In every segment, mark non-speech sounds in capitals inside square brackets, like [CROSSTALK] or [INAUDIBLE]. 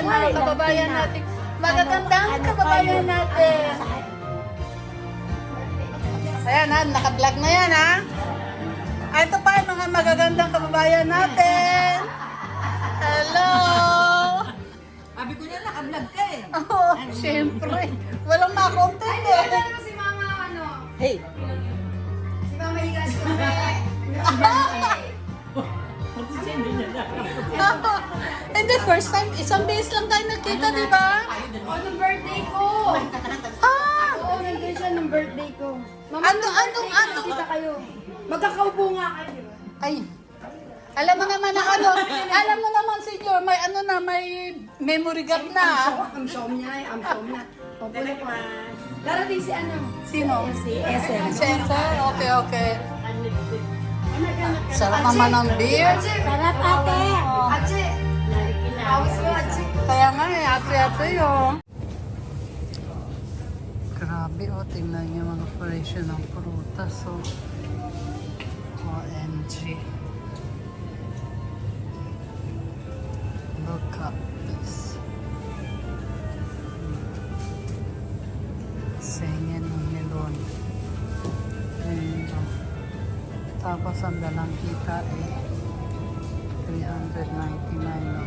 Ayan, mga kababayan natin. Magagandang kababayan natin. Ayan ha, naka-vlog na yan ha. Ah, Ito pa yung mga magagandang kababayan natin. Hello! Sabi ko na naka-vlog ka eh. Oh, syempre. Walang makontent eh. Ano si Mama ano? Hey, Si Mama Higas [LAUGHS] ko. Hindi, first time, isang beses lang tayo nagkita, di ba? Oh, nung birthday ko. Ah! Oo, nandun siya nung birthday ko. Mama, Ano, nung ano, birthday ano? Kita kayo. Magkakaupo nga kayo, di ba? Ay, alam mo naman na ano, alam mo naman senior, may ano na, may memory gap na. Am som niya, eh, am som na. Opo na po. Darating si ano? Sino? Si SM. Cesar, okay, okay. Sarap naman ng beer. Sarap ate. Ache. Awas mo, Ache. Kaya nga eh, ate-ate yun. Grabe oh, tingnan niyo mga presyo ng prutas oh. OMG. Look at tapos ang dalang kita eh 399 no?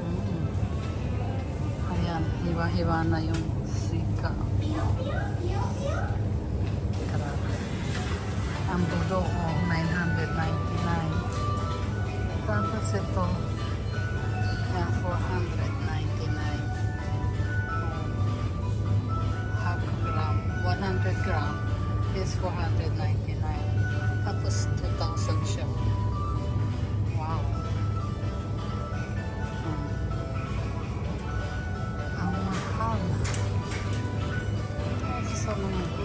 Mm. Ayan, hiwa-hiwa na yung sika. Grabe. Ang budo ko, 999. Tapos ito, yan, 499. Half gram, 100 gram is 499.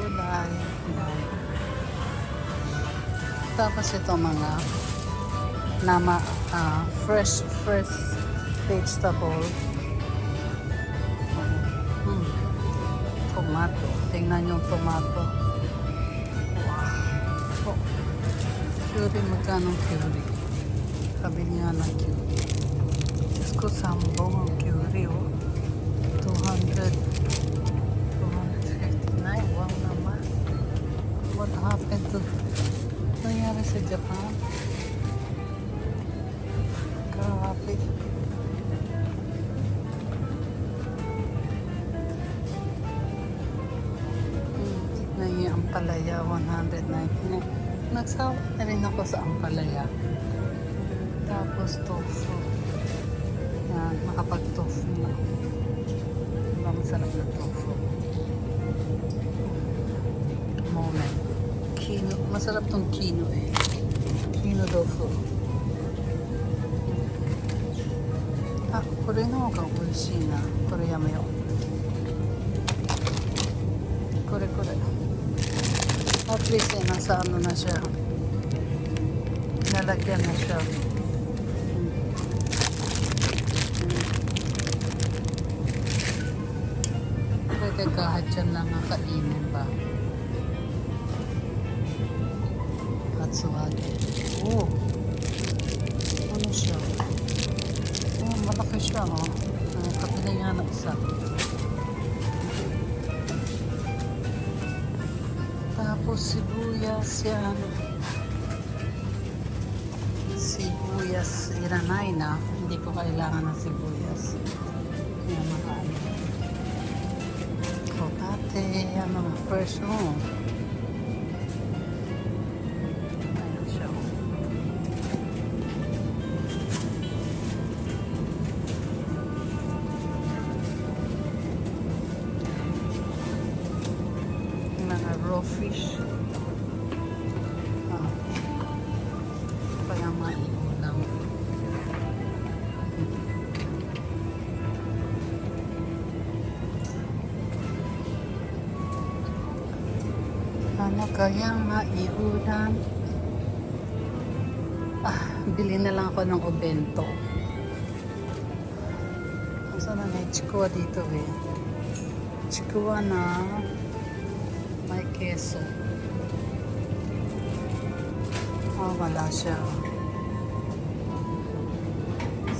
Yan. Tapos ito mga nama ah, fresh fresh vegetable. Hmm. Tomato. Tingnan yung tomato. Wow. Oh. Curie, magkano curie? Kabili nga ng curie. Diyos ko, sambong ang curie, oh. 199. Nagsawa na rin ako sa ampalaya. Tapos tofu. Yan, makapag-tofu na. Diba masarap na tofu? Moment. Kino. Masarap tong kino eh. Kino tofu. Ah, これの方が美味しいな。これやめよう。これこれ。At least eh, nasa ano na siya. Nalagyan na siya. Pwede kahit yan lang ang kainin ba? Katsuhage. Oh! Ano siya? Oh, malaki siya oh. Kapili nga na isa. Tapos sibuyas yan. Iranay na. Hindi ko kailangan ng sibuyas. Yan, marami. Kotate, yan mga fresh mo. Ayan Ano kaya maiulam? Ah, bili na lang ako ng obento. Saan na may chikuwa dito eh? Chikuwa na may keso. Oh, wala siya.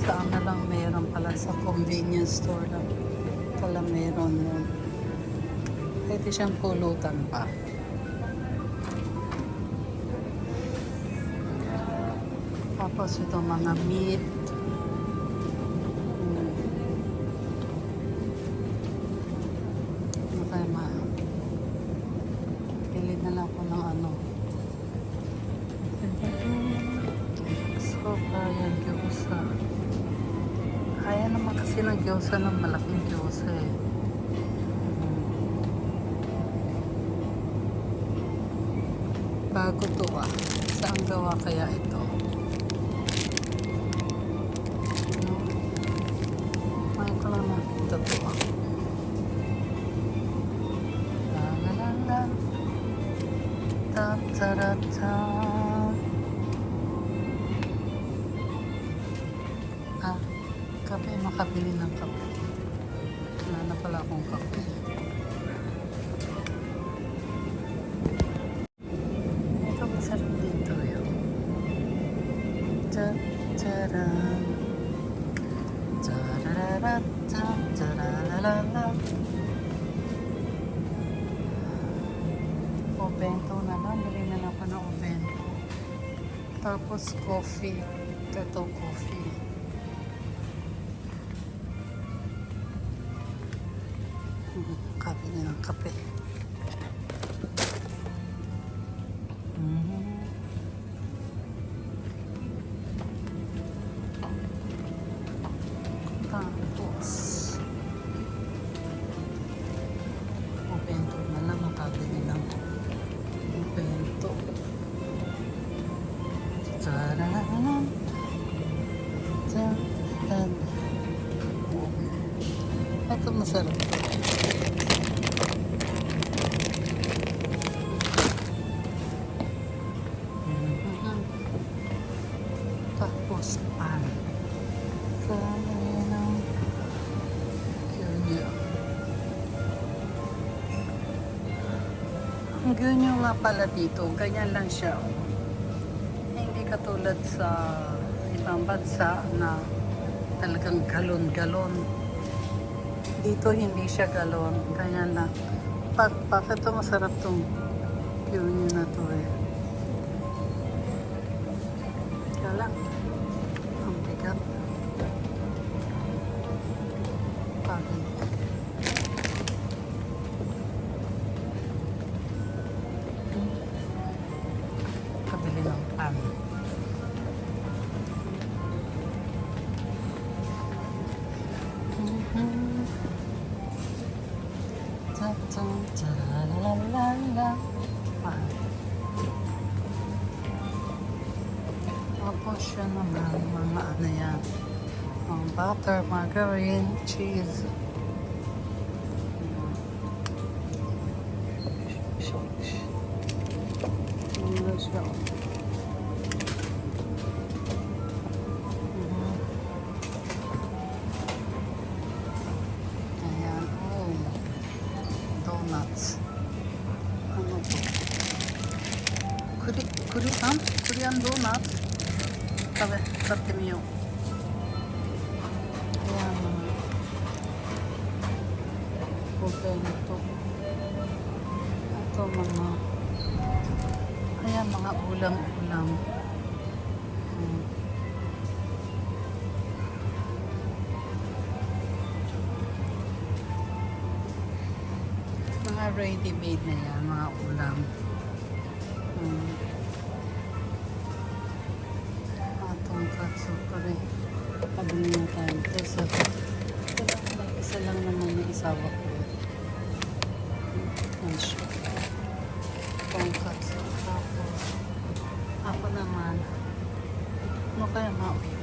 Saan na lang meron pala sa convenience store lang. Pala meron yun. Pwede siyang pulutan pa. Tapos ito mga meat. Hmm. Ano na lang ako ng ano. So, kaya gyoza. Kaya naman kasi ng gyoza ng malaking gyoza eh. Hmm. Bago to ah. Saan gawa kaya ito? Tapos coffee. Ito coffee. Kabili [LAUGHS] ng kape. Gyunyo nga pala dito, ganyan lang siya. Hindi katulad sa ibang bansa na talagang galon-galon. Dito hindi siya galon, ganyan lang. Bak bakit to masarap tong gyunyo na to eh? Kaya lang, ang bigat. Pagod. Tapos siya naman mga ano yan. Ang butter, margarine, cheese. Oh. Donuts. Korean? Korean donut? 食べ、買ってみよう。Ayan, mga bobento. Ito mga ayan mga ulam-ulam. Hmm. Mga ready-made na yan, mga ulam. Hmm. Mga tonkatsu pa rin. Pabili na tayo. Lang, lang, isa lang naman yung isawa ko. Siya. Tonkatsu. Tapos, ako naman, ano kaya mauulam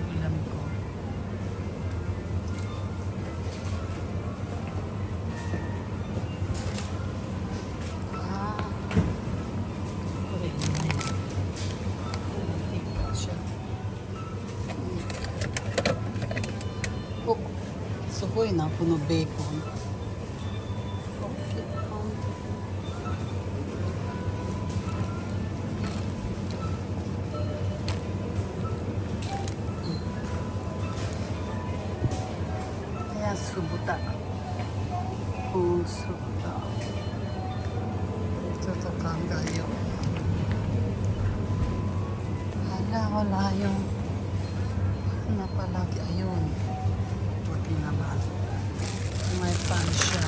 Uy, napuno bacon. Kaya subuta. Oh, subuta. Ito to kanggayo. Hala, wala yung ano napalagi. Ayun. Ayun pinamahal. May pan siya.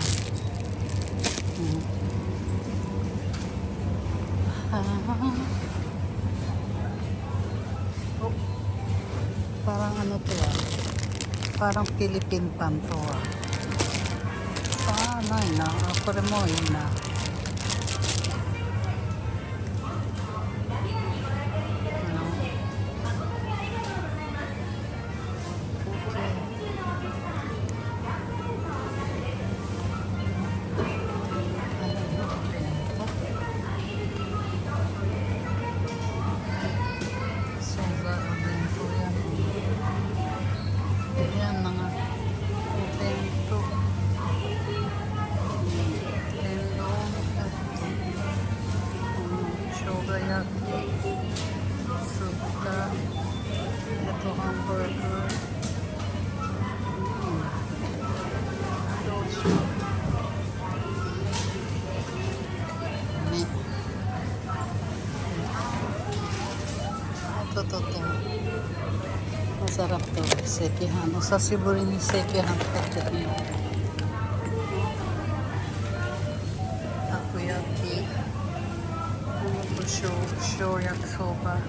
Hmm. [LAUGHS] oh, parang ano to ah. Parang Philippine pan to ah. Ah, no, no. Ako rin mo, yun ah. Shogayaki. Suka. Ito hamburger. Hmm. Dosu. Meat. Ito, ito, ito. Masarap to. Sekihan. Sa Cebu rin yung sekihan. Ito. Takoyaki. 塩塩焼きそば、うん、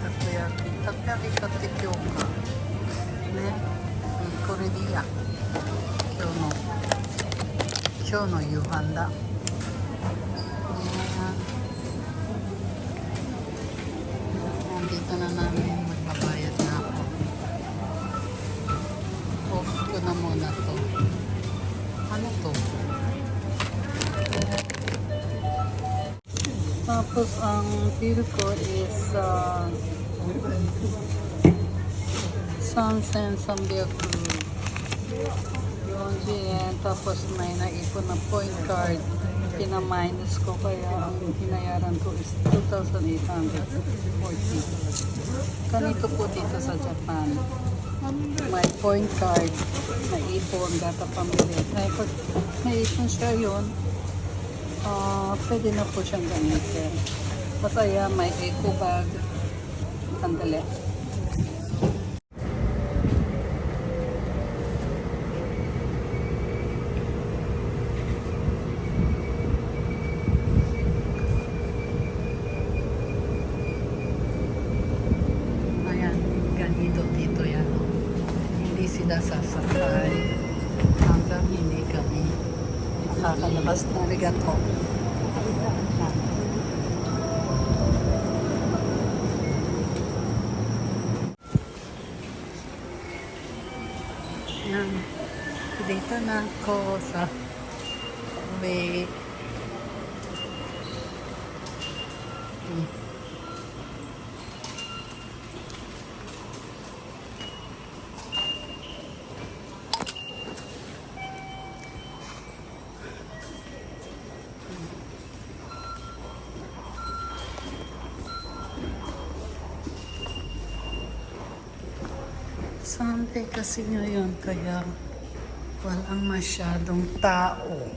たこ焼き。たこ焼き買ってきようか。ね、うん、これでいいや。今日の。今日の夕飯だ、うん。Tapos ang bill ko is uh, Sansen Sambiaku. 40 yen. Tapos may naipon na point card. Pina-minus ko kaya ang binayaran ko is 2,840. Ganito po dito sa Japan. May point card. Naipon, data pamili. Kaya pag naipon siya yun, ah pwede na po siyang gamitin. Masaya, may eco bag. Sandali. Dito na ako sa way. Hmm. Sunday kasi ngayon, kaya walang masyadong tao.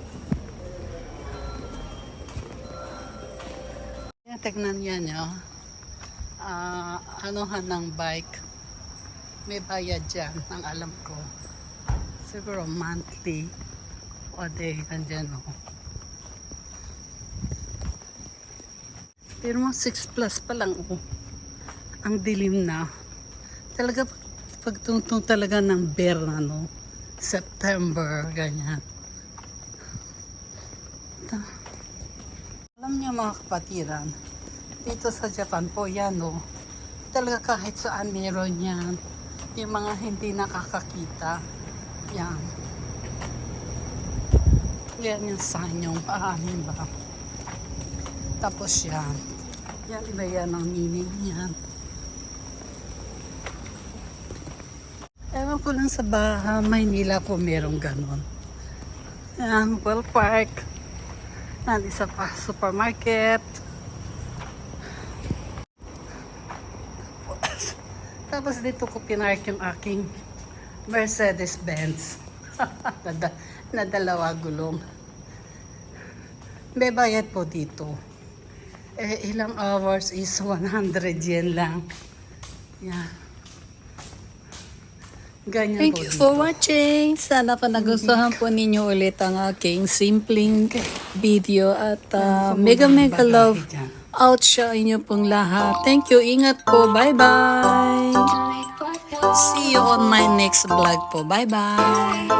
Tignan yan nyo. Ah, anuhan ng bike. May bayad dyan, ang alam ko. Siguro monthly o day, andyan o. Pero mo 6 plus pa lang o. Ang dilim na. Talaga pagtungtong talaga ng bear na no. September, ganyan. Alam niyo mga kapatiran, dito sa Japan po yan no. Talaga kahit saan meron yan. Yung mga hindi nakakakita. Yan. Yan yung sign yung paanin ba. Tapos yan. Yan iba yan ang meaning yan. Ewan ko lang sa Baha, Maynila po merong ganon. Yan, well park. Yan, isa pa, supermarket. Tapos dito ko pinark yung aking Mercedes-Benz. [LAUGHS] na, na dalawa gulong. May bayad po dito. Eh, ilang hours is 100 yen lang. Yan. Ganyan Thank po you dito. for watching. Sana pa nagustuhan po ninyo ulit ang aking simpleng video at uh, mega mega love out sa inyo pong lahat. Thank you. Ingat po. Bye-bye. See you on my next vlog po. Bye-bye.